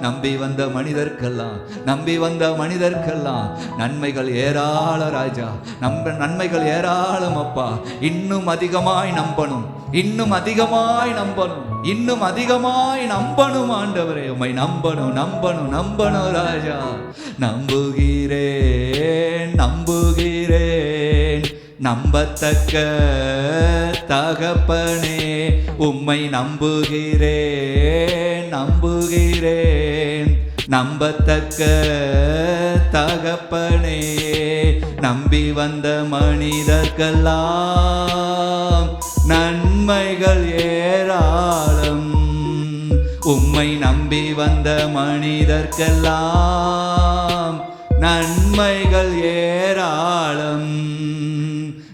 நம்பி வந்த மனிதர்க்கெல்லாம் நம்பி வந்த மனிதர்க்கெல்லாம் நன்மைகள் ஏராள ராஜா. நம்ப நன்மைகள் ஏராளம் அப்பா. இன்னும் அதிகமாய் நம்பணும். இன்னும் அதிகமாய் நம்பணும். இன்னும் அதிகமாய் நம்பணும் ஆண்டவரே. உம்மை நம்பணும் நம்பணும் நம்பணும் ராஜா. நம்புகிறேன் நம்புகிறேன். நம்பத்தக்க தகப்பனே உம்மை நம்புகிறேன் நம்புகிறேன். நம்பத்தக்க தகப்பனே நம்பி வந்த மனிதர்கெல்லாம் நன்மைகள் ஏராளம். உம்மை நம்பி வந்த மனிதர்கெல்லாம் நன்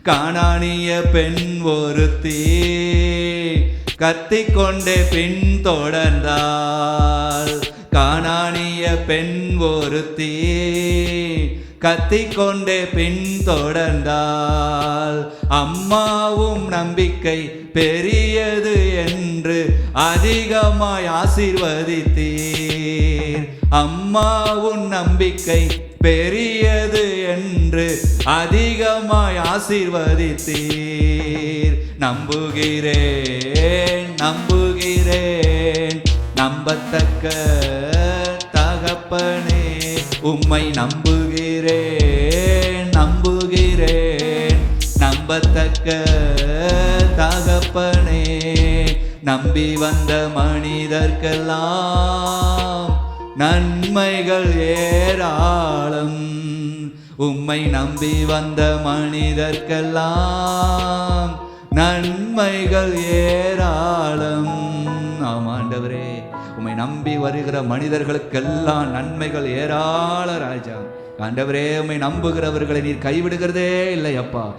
காணானிய பெண் ஒருத்தி கத்திக்கொண்டே பின் தொடர்ந்தாள். காணானிய பெண் ஒருத்தி கத்திக்கொண்டே பின் தொடர்ந்தாள். அம்மாவும் நம்பிக்கை பெரியது என்று அதிகமாய் ஆசிர்வதித்தீர். அம்மாவும் நம்பிக்கை பெரியது என்று அதிகமாய் ஆசீர்வதித்தீர். நம்புகிறேன் நம்புகிறேன். நம்பத்தக்க தகப்பனே உம்மை நம்புகிறேன் நம்புகிறேன். நம்பத்தக்க தகப்பனே நம்பி வந்த மனிதர்க்கெல்லாம் நன்மைகள் ஏறா உம்மை நம்பி வந்த மனிதர்க்கெல்லாம் நன்மைகள் ஏராளம். ஆமாண்டவரே ஆண்டவரே உம்மை நம்பி வருகிற மனிதர்களுக்கெல்லாம் நன்மைகள் ஏராள ராஜா. ஆண்டவரே உம்மை நம்புகிறவர்களை நீர் கைவிடுகிறதே இல்லை அப்பா.